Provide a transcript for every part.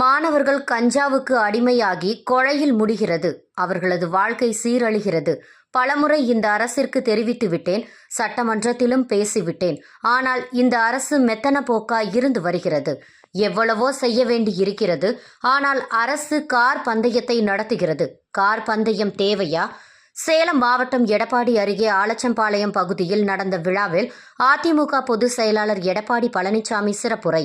மாணவர்கள் கஞ்சாவுக்கு அடிமையாகி கொலையில் முடிகிறது. அவர்களது வாழ்க்கை சீரழிகிறது. பலமுறை இந்த அரசிற்கு தெரிவித்து விட்டேன். சட்டமன்றத்திலும் பேசிவிட்டேன் ஆனால் இந்த அரசு மெத்தன போக்கா இருந்து வருகிறது. எவ்வளவோ செய்ய வேண்டி இருக்கிறது. ஆனால் அரசு கார் பந்தயத்தை நடத்துகிறது. கார் பந்தயம் தேவையா? சேலம் மாவட்டம் எடப்பாடி அருகே ஆலச்சம்பாளையம் பகுதியில் நடந்த விழாவில் அதிமுக பொதுச் செயலாளர் எடப்பாடி பழனிசாமி சிறப்புரை.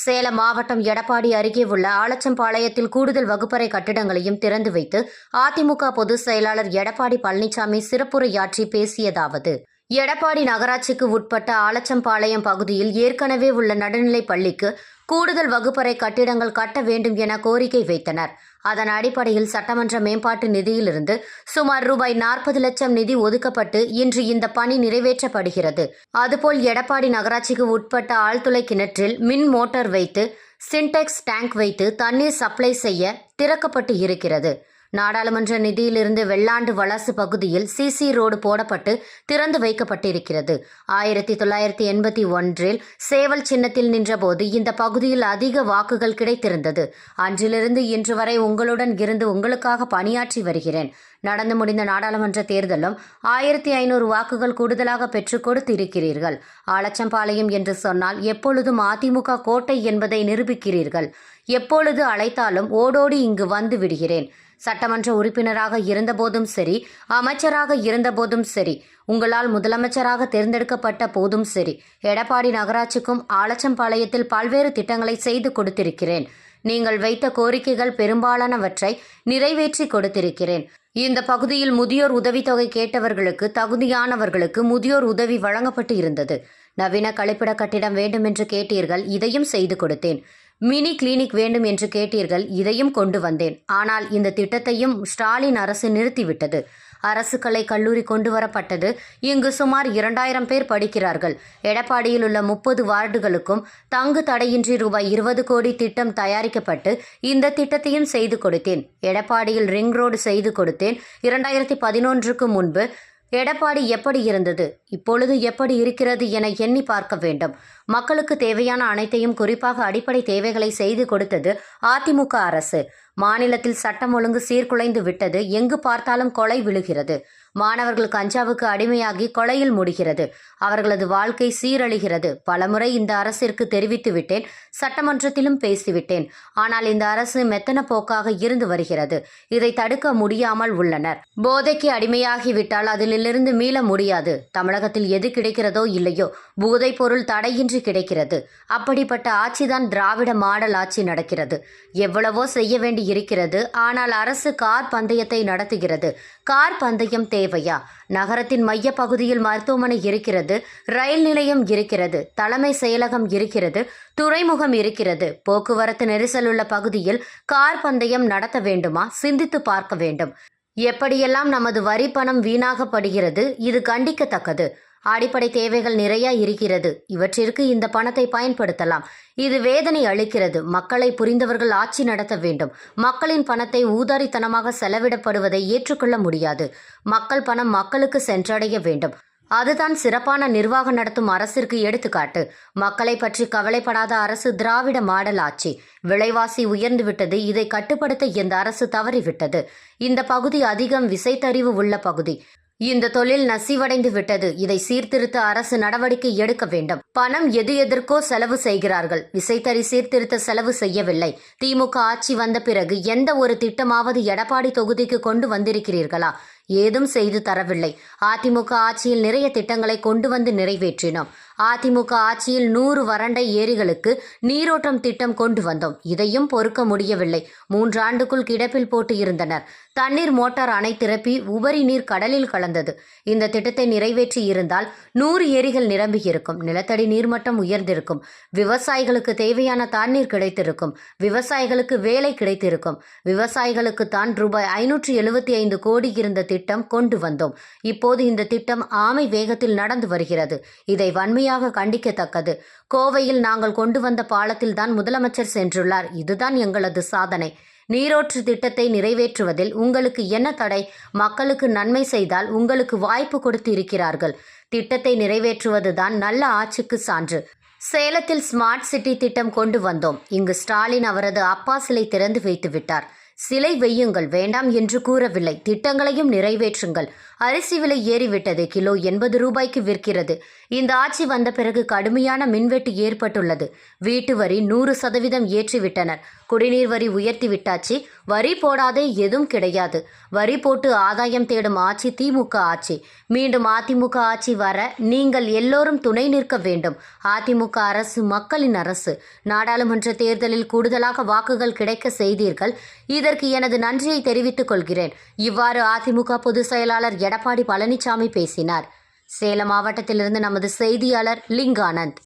சேலம் மாவட்டம் எடப்பாடி அருகே உள்ள ஆலச்சம்பாளையத்தில் கூடுதல் வகுப்பறை கட்டிடங்களையும் திறந்து வைத்து அதிமுக பொதுச் செயலாளர் எடப்பாடி பழனிசாமி சிறப்புரையாற்றி பேசியதாவது எடப்பாடி நகராட்சிக்கு உட்பட்ட ஆலச்சம்பாளையம் பகுதியில் ஏற்கனவே உள்ள நடுநிலைப் பள்ளிக்கு கூடுதல் வகுப்பறை கட்டிடங்கள் கட்ட வேண்டும் என கோரிக்கை வைத்தனர். அதன் அடிப்படையில் சட்டமன்ற மேம்பாட்டு நிதியிலிருந்து சுமார் ரூபாய் நாற்பது லட்சம் நிதி ஒதுக்கப்பட்டு இன்று இந்த பணி நிறைவேற்றப்படுகிறது. அதுபோல் எடப்பாடி நகராட்சிக்கு உட்பட்ட ஆழ்துளை கிணற்றில் மின் மோட்டார் வைத்து சின்டெக்ஸ் டேங்க் வைத்து தண்ணீர் சப்ளை செய்ய திறக்கப்பட்டு இருக்கிறது. நாடாளுமன்ற நிதியிலிருந்து வெள்ளாண்டு வலசு பகுதியில் சிசி ரோடு போடப்பட்டு திறந்து வைக்கப்பட்டிருக்கிறது. ஆயிரத்தி தொள்ளாயிரத்தி எண்பத்தி ஒன்றில் சேவல் சின்னத்தில் நின்றபோது இந்த பகுதியில் அதிக வாக்குகள் கிடைத்திருந்தது. அன்றிலிருந்து இன்று வரை உங்களுடன் இருந்து உங்களுக்காக பணியாற்றி வருகிறேன். நடந்து முடிந்த நாடாளுமன்ற தேர்தலும் ஆயிரத்தி ஐநூறு வாக்குகள் கூடுதலாக பெற்றுக் கொடுத்து இருக்கிறீர்கள் ஆலச்சம்பாளையம் என்று சொன்னால் எப்பொழுதும் அதிமுக கோட்டை என்பதை நிரூபிக்கிறீர்கள். எப்பொழுது அழைத்தாலும் ஓடோடி இங்கு வந்து விடுகிறேன். சட்டமன்ற உறுப்பினராக இருந்தபோதும் சரி அமைச்சராக இருந்தபோதும் சரி உங்களால் முதலமைச்சராக தேர்ந்தெடுக்கப்பட்ட போதும் சரி எடப்பாடி நகராட்சிக்கும் ஆலச்சம்பாளையத்தில் பல்வேறு திட்டங்களை செய்து கொடுத்திருக்கிறேன். நீங்கள் வைத்த கோரிக்கைகள் பெரும்பாலானவற்றை நிறைவேற்றி கொடுத்திருக்கிறேன். இந்த பகுதியில் முதியோர் உதவித்தொகை கேட்டவர்களுக்கு தகுதியானவர்களுக்கு முதியோர் உதவி வழங்கப்பட்டு இருந்தது. நவீன கழிப்பிட கட்டிடம் வேண்டும் என்று கேட்டீர்கள் இதையும் செய்து கொடுத்தேன். மினி கிளினிக் வேண்டும் என்று கேட்டீர்கள் இதையும் கொண்டு வந்தேன். ஆனால் இந்த திட்டத்தையும் ஸ்டாலின் அரசு நிறுத்திவிட்டது. அரசு கலை கல்லூரி கொண்டு வரப்பட்டது. இங்கு சுமார் இரண்டாயிரம் பேர் படிக்கிறார்கள். எடப்பாடியில் உள்ள முப்பது வார்டுகளுக்கும் தங்கு தடையின்றி ரூபாய் இருபது கோடி திட்டம் தயாரிக்கப்பட்டு இந்த திட்டத்தையும் செய்து கொடுத்தேன். எடப்பாடியில் ரிங் ரோடு செய்து கொடுத்தேன். இரண்டாயிரத்தி பதினொன்றுக்கு முன்பு எடப்பாடி எப்படி இருந்தது? இப்பொழுது எப்படி இருக்கிறது என எண்ணி பார்க்க வேண்டும். மக்களுக்கு தேவையான அனைத்தையும் குறிப்பாக அடிப்படை தேவைகளை செய்து கொடுத்தது அதிமுக அரசு. மாநிலத்தில் சட்டம் ஒழுங்கு சீர்குலைந்து விட்டது. எங்கு பார்த்தாலும் கொலை விழுகிறது. மாணவர்கள் கஞ்சாவுக்கு அடிமையாகி கொலையில் முடிகிறது. அவர்களது வாழ்க்கை சீரழிகிறது. பலமுறை இந்த அரசிற்கு தெரிவித்து விட்டேன். சட்டமன்றத்திலும் பேசிவிட்டேன் ஆனால் இந்த அரசு மெத்தன போக்காக இருந்து வருகிறது. இதை தடுக்க முடியாமல் உள்ளனர். போதைக்கு அடிமையாகிவிட்டால் அதிலிருந்து மீள முடியாது. தமிழகத்தில் எது கிடைக்கிறதோ இல்லையோ போதைப் பொருள் தடையின்றி கிடைக்கிறது. அப்படிப்பட்ட ஆட்சிதான் திராவிட மாடல் ஆட்சி நடக்கிறது. எவ்வளவோ செய்ய வேண்டி இருக்கிறது ஆனால் அரசு கார் பந்தயத்தை நடத்துகிறது. கார் பந்தயம் தேவையா? நகரத்தின் மைய பகுதியில் மருத்துவமனை இருக்கிறது ரயில் நிலையம் இருக்கிறது தலைமை செயலகம் இருக்கிறது துறைமுகம் இருக்கிறது. போக்குவரத்து நெரிசல் உள்ள பகுதியில் கார் பந்தயம் நடத்த வேண்டுமா? சிந்தித்து பார்க்க வேண்டும். எப்படியெல்லாம் நமது வரி பணம் வீணாகப்படுகிறது இது கண்டிக்கத்தக்கது. அடிப்படை தேவைகள் நிறைய இருக்கிறது. இவற்றிற்கு இந்த பணத்தை பயன்படுத்தலாம். இது வேதனை அளிக்கிறது. மக்களை புரிந்தவர்கள் ஆட்சி நடத்த வேண்டும். மக்களின் பணத்தை ஊதாரித்தனமாக செலவிடப்படுவதை ஏற்றுக்கொள்ள முடியாது. மக்கள் பணம் மக்களுக்கு சென்றடைய வேண்டும். அதுதான் சிறப்பான நிர்வாகம் நடத்தும் அரசிற்கு எடுத்துக்காட்டு. மக்களை பற்றி கவலைப்படாத அரசு திராவிட மாடல் ஆட்சி. விலைவாசி உயர்ந்து விட்டது இதை கட்டுப்படுத்த இந்த அரசு தவறிவிட்டது. இந்த பகுதி அதிகம் விசைத்தறிவு உள்ள பகுதி. இந்த தொழில் நசிவடைந்து விட்டது. இதை சீர்திருத்த அரசு நடவடிக்கை எடுக்க வேண்டும். பணம் எது எதற்கோ செலவு செய்கிறார்கள். விசைத்தறி சீர்திருத்த செலவு செய்யவில்லை. திமுக ஆட்சி வந்த பிறகு எந்த ஒரு திட்டமாவது எடப்பாடி தொகுதிக்கு கொண்டு வந்திருக்கிறீர்களா? ஏதும் செய்து தரவில்லை. அதிமுக ஆட்சியில் நிறைய திட்டங்களை கொண்டு வந்து நிறைவேற்றினோம். அதிமுக ஆட்சியில் நூறு வறண்ட ஏரிகளுக்கு நீரோட்டம் திட்டம் கொண்டு வந்தோம். இதையும் பொறுக்க முடியவில்லை. மூன்றாண்டுக்குள் கிடப்பில் போட்டு இருந்தனர். தண்ணீர் மோட்டார் அணை திறப்பி உபரி நீர் கடலில் கலந்தது. இந்த திட்டத்தை நிறைவேற்றி இருந்தால் நூறு ஏரிகள் நிரம்பி இருக்கும் நிலத்தடி நீர்மட்டம் உயர்ந்திருக்கும். விவசாயிகளுக்கு தேவையான தண்ணீர் கிடைத்திருக்கும். விவசாயிகளுக்கு வேலை கிடைத்திருக்கும். விவசாயிகளுக்கு தான் ரூபாய் ஐநூற்றி எழுபத்தி ஐந்து கோடி இருந்த திட்டம் கொண்டு வந்தோம். இப்போது இந்த திட்டம் ஆமை வேகத்தில் நடந்து வருகிறது. இதை வன்மையாக கண்டிக்கத்தக்கது. கோவையில் நாங்கள் கொண்டு வந்த பாலத்தில் தான் முதலமைச்சர் சென்றுள்ளார். இதுதான் எங்களது சாதனை. நீரோற்று திட்டத்தை நிறைவேற்றுவதில் உங்களுக்கு என்ன தடை? மக்களுக்கு நன்மை செய்தால் உங்களுக்கு வாய்ப்பு கொடுத்து இருக்கிறார்கள் திட்டத்தை நிறைவேற்றுவதுதான் நல்ல ஆட்சிக்கு சான்று. சேலத்தில் ஸ்மார்ட் சிட்டி திட்டம் கொண்டு வந்தோம். இங்கு ஸ்டாலின் அவரது அப்பா சிலை திறந்து வைத்து விட்டார் சிலை வையுங்கள். வேண்டாம் என்று கூறவில்லை. திட்டங்களையும் நிறைவேற்றுங்கள். அரிசி விலை ஏறிவிட்டது. கிலோ எண்பது ரூபாய்க்கு விற்கிறது. இந்த ஆட்சி வந்த பிறகு கடுமையான மின்வெட்டு ஏற்பட்டுள்ளது. வீட்டு வரி நூறு சதவீதம் ஏற்றிவிட்டனர். குடிநீர் வரி உயர்த்தி விட்டாச்சு. வரி போடாதே எதுவும் கிடையாது. வரி போட்டு ஆதாயம் தேடும் ஆட்சி திமுக ஆட்சி. மீண்டும் அதிமுக ஆட்சி வர நீங்கள் எல்லோரும் துணை நிற்க வேண்டும். அதிமுக அரசு மக்களின் அரசு. நாடாளுமன்ற தேர்தலில் கூடுதலாக வாக்குகள் கிடைக்க செய்தீர்கள். இதற்கு எனது நன்றியை தெரிவித்துக் கொள்கிறேன். இவ்வாறு அதிமுக பொதுச் செயலாளர் எடப்பாடி பழனிசாமி பேசினார். சேலம் மாவட்டத்திலிருந்து நமது செய்தியாளர் லிங்கானந்த்.